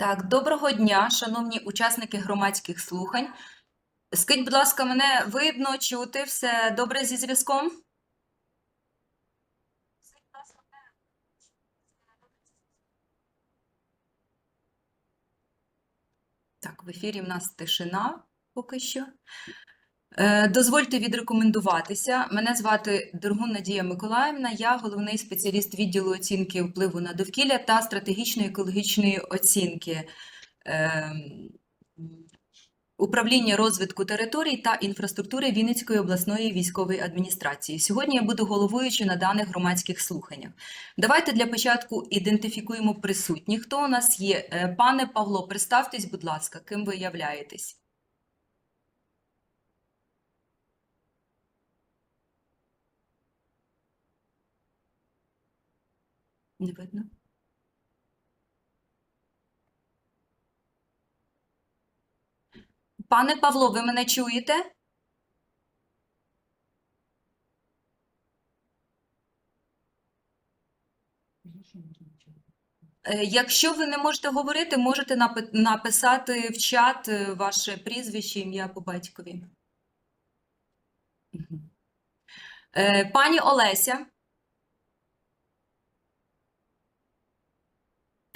Так, доброго дня, шановні учасники громадських слухань. Скажіть, будь ласка, мене видно, чути, все добре зі зв'язком? Так, в ефірі в нас тишина поки що. Е, Дозвольте відрекомендуватися. Мене звати Дергун Надія Миколаївна. Я головний спеціаліст відділу оцінки впливу на довкілля та стратегічної екологічної оцінки. Е, Управління розвитку територій та інфраструктури Вінницької обласної військової адміністрації. Сьогодні я буду головуючою на даних громадських слуханнях. Давайте для початку ідентифікуємо присутніх. Хто у нас є? Е, Пане Павло, представтесь, будь ласка, ким ви являєтесь? Не видно. Пане Павло, ви мене чуєте? Е, Якщо ви не можете говорити, можете написати в чат е, ваше прізвище, ім'я по батькові. Е, Пані Олеся.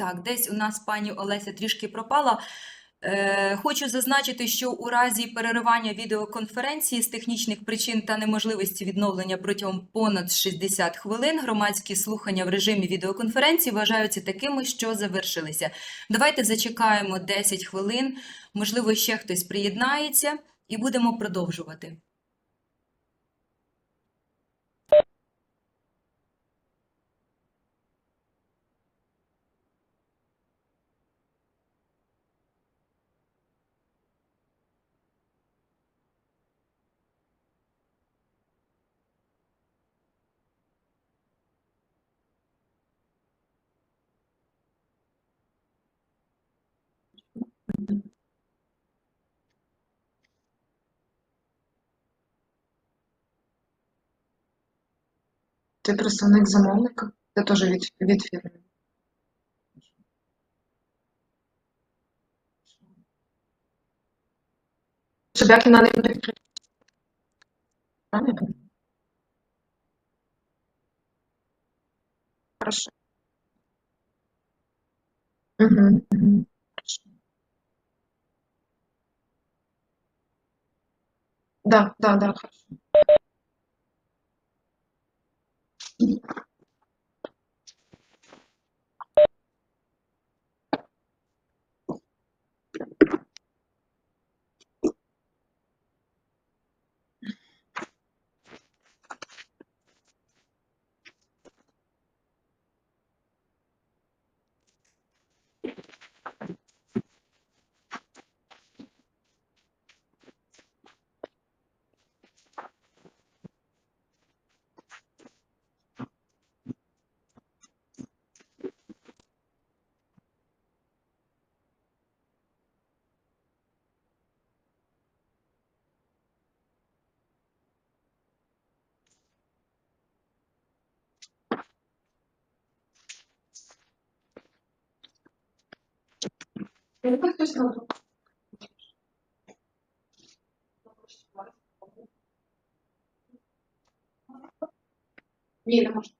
Так, десь у нас пані Олеся трішки пропала. Е, Хочу зазначити, що у разі переривання відеоконференції з технічних причин та неможливості відновлення протягом понад 60 хвилин громадські слухання в режимі відеоконференції вважаються такими, що завершилися. Давайте зачекаємо 10 хвилин, можливо, ще хтось приєднається, і будемо продовжувати. Ти представник замовника? Це теж від, від фірми. Собякіна не буде? Хорошо. Угу, угу. Да, да, да, хорошо. Якби хтось на. Ні, не можна.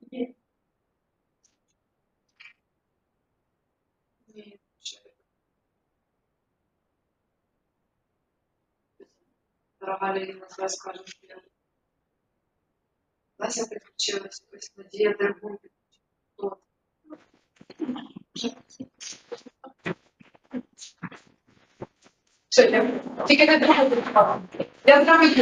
Ні. Ні. Дорога Ліна, зараз що я. Леся підключилась, ось Надія Дергун підключилась. Тільки не драма. Я драми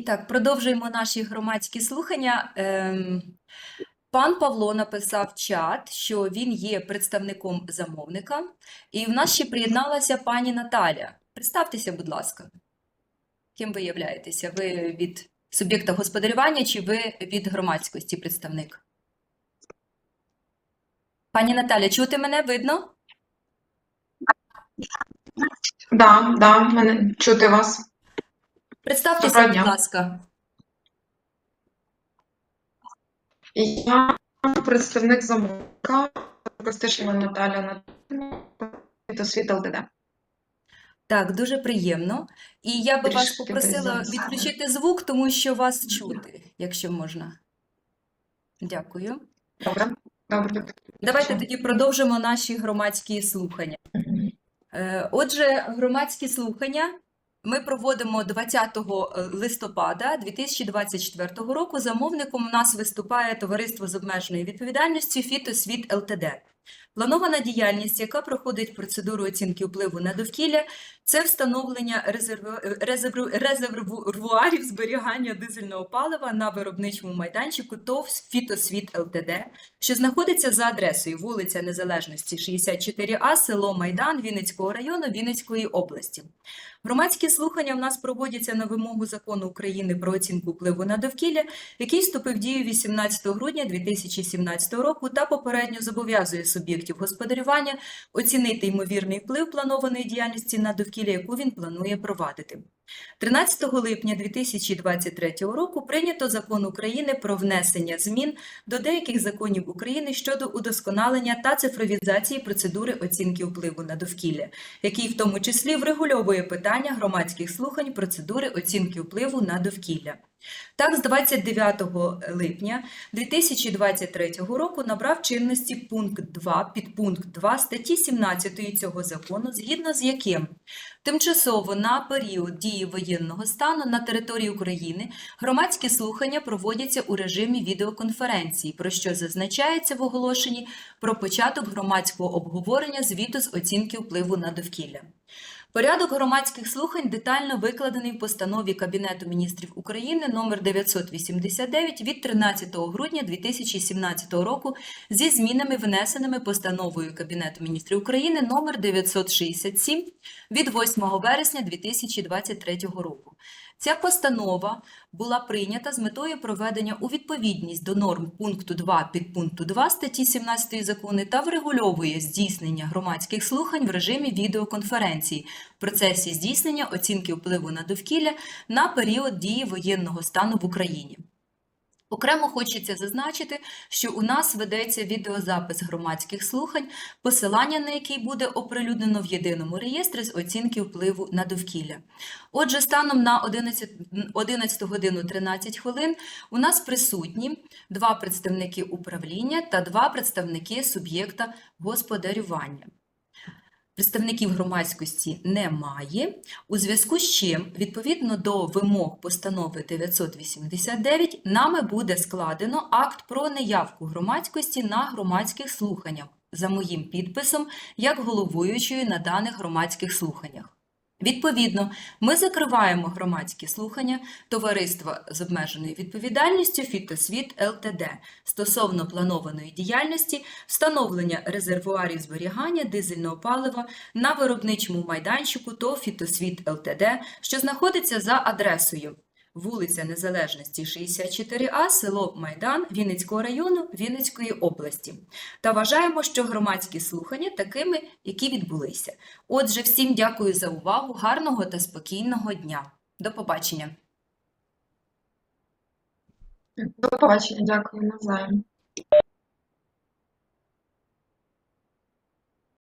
Включила. так, продовжуємо наші громадські слухання. Ем, Пан Павло написав в чат, що він є представником замовника, і в нас ще приєдналася пані Наталя. Представтеся, будь ласка. Ким ви являєтеся? Ви від суб'єкта господарювання чи ви від громадськості представник? Пані Наталя, чути мене видно? Да, да, мене чути вас. Представтеся, будь ласка. Я представник замовника Костишева Наталя Наталя світ ЛТД. Так, дуже приємно. І я би вас попросила відключити звук, тому що вас чути, якщо можна. Дякую. Добре, добре. Давайте тоді продовжимо наші громадські слухання. Е, Отже, громадські слухання ми проводимо 20 листопада 2024 року. Замовником у нас виступає товариство з обмеженою відповідальністю Фітосвіт ЛТД. Планована діяльність, яка проходить процедуру оцінки впливу на довкілля, це встановлення резерву- резерву- резервуарів зберігання дизельного палива на виробничому майданчику ТОВ Фітосвіт ЛТД, що знаходиться за адресою вулиця Незалежності 64А, село Майдан Вінницького району Вінницької області. Громадські слухання в нас проводяться на вимогу закону України про оцінку впливу на довкілля, який вступив в дію 18 грудня 2017 року та попередньо зобов'язує суб'єктів господарювання оцінити ймовірний вплив планованої діяльності на довкілля, яку він планує провадити. 13 липня 2023 року прийнято закон України про внесення змін до деяких законів України щодо удосконалення та цифровізації процедури оцінки впливу на довкілля, який в тому числі врегульовує питання громадських слухань процедури оцінки впливу на довкілля. Так, з 29 липня 2023 року набрав чинності пункт 2, підпункт 2 статті 17 цього закону, згідно з яким тимчасово на період дії воєнного стану на території України громадські слухання проводяться у режимі відеоконференції, про що зазначається в оголошенні про початок громадського обговорення звіту з оцінки впливу на довкілля. Порядок громадських слухань детально викладений в постанові Кабінету міністрів України номер 989 від 13 грудня 2017 року зі змінами, внесеними постановою Кабінету міністрів України номер 967 від 8 вересня 2023 року. Ця постанова була прийнята з метою проведення у відповідність до норм пункту 2 підпункту 2 статті 17 закону та врегульовує здійснення громадських слухань в режимі відеоконференції в процесі здійснення оцінки впливу на довкілля на період дії воєнного стану в Україні. Окремо хочеться зазначити, що у нас ведеться відеозапис громадських слухань, посилання на який буде оприлюднено в єдиному реєстрі з оцінки впливу на довкілля. Отже, станом на 11, 11 годину 13 хвилин у нас присутні два представники управління та два представники суб'єкта господарювання. Представників громадськості немає, у зв'язку з чим, відповідно до вимог постанови 989, нами буде складено акт про неявку громадськості на громадських слуханнях за моїм підписом як головуючої на даних громадських слуханнях. Відповідно, ми закриваємо громадські слухання Товариства з обмеженою відповідальністю Фітосвіт ЛТД стосовно планованої діяльності встановлення резервуарів зберігання дизельного палива на виробничому майданчику ТОВ Фітосвіт ЛТД, що знаходиться за адресою вулиця Незалежності 64А, село Майдан Вінницького району Вінницької області. Та вважаємо, що громадські слухання такими, які відбулися. Отже, всім дякую за увагу, гарного та спокійного дня. До побачення. До побачення, дякую навзаєм.